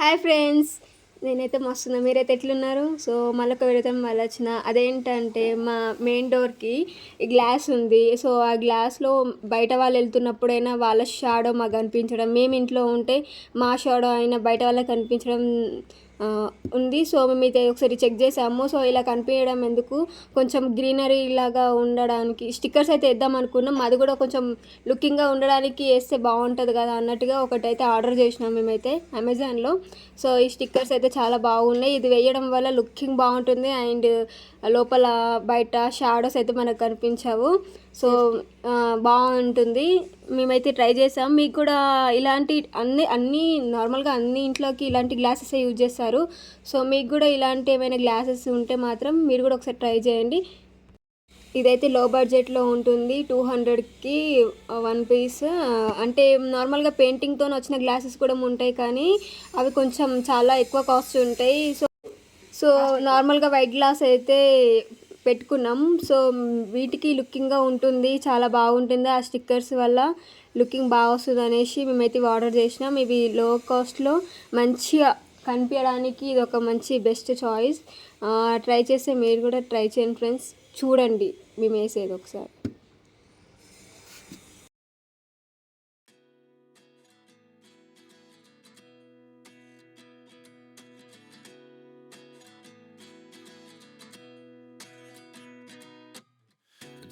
Hi friends. నేనైతే మస్తున్నా. మీరైతే ఎట్లున్నారు? సో మళ్ళీ ఒక వీడియోతో మళ్ళీ వచ్చిన అదేంటంటే మా మెయిన్ డోర్కి గ్లాస్ ఉంది. సో ఆ గ్లాస్లో బయట వాళ్ళు వెళ్తున్నప్పుడైనా వాళ్ళ షాడో మాకు కనిపించడం. మేము ఇంట్లో ఉంటే మా షాడో అయినా బయట వాళ్ళకి కనిపించడం ఉంది. సో మేము అయితే ఒకసారి చెక్ చేసాము. సో ఇలా కనిపించడం ఎందుకు? కొంచెం గ్రీనరీ లాగా ఉండడానికి స్టిక్కర్స్ అయితే వేద్దాం అనుకున్నాం. అది కూడా కొంచెం లుకింగ్గా ఉండడానికి వేస్తే బాగుంటుంది కదా అన్నట్టుగా ఒకటైతే ఆర్డర్ చేసినాం మేమైతే అమెజాన్లో సో ఈ స్టిక్కర్స్ అయితే చాలా బాగున్నాయి. ఇది వేయడం వల్ల లుకింగ్ బాగుంటుంది. అండ్ లోపల బయట షాడోస్ అయితే మనకు కనిపించవు. సో బాగుంటుంది. మేమైతే ట్రై చేసాం. మీకు కూడా ఇలాంటి అన్ని అన్ని నార్మల్గా అన్ని ఇంట్లోకి ఇలాంటి గ్లాసెస్ యూజ్ చేస్తారు? సో మీకు కూడా ఇలాంటి ఏమైనా గ్లాసెస్ ఉంటే మాత్రం మీరు కూడా ఒకసారి ట్రై చేయండి. ఇదైతే లో బడ్జెట్లో ఉంటుంది. టూ హండ్రెడ్కి వన్ పీస్. అంటే నార్మల్గా పెయింటింగ్తో వచ్చిన గ్లాసెస్ కూడా ఉంటాయి కానీ అవి కొంచెం చాలా ఎక్కువ కాస్ట్ ఉంటాయి. సో సో నార్మల్గా వైట్ గ్లాస్ అయితే పెట్టుకున్నాం. సో వీటికి లుకింగ్గా ఉంటుంది. చాలా బాగుంటుంది ఆ స్టిక్కర్స్ వల్ల. లుకింగ్ బాగా వస్తుంది అనేసి మేమైతే ఆర్డర్ చేసినాం. ఇవి లో కాస్ట్లో మంచిగా కనిపించడానికి ఇది ఒక మంచి బెస్ట్ చాయిస్. ట్రై చేస్తే మీరు కూడా ట్రై చేయండి ఫ్రెండ్స్. చూడండి. మేము వేసేది ఒకసారి.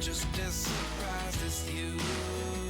Just as surprised as you.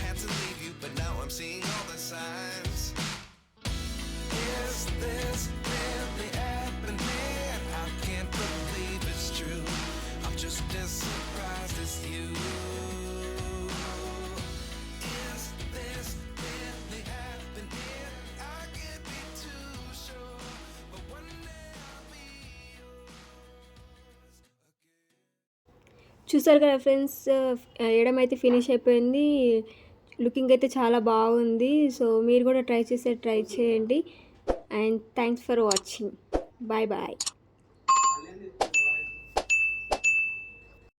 చూసారు కదా ఫ్రెండ్స్ వేయడం అయితే ఫినిష్ అయిపోయింది. లుకింగ్ అయితే చాలా బాగుంది. సో మీరు కూడా ట్రై చేస్తే ట్రై చేయండి. And thanks for watching. Bye bye.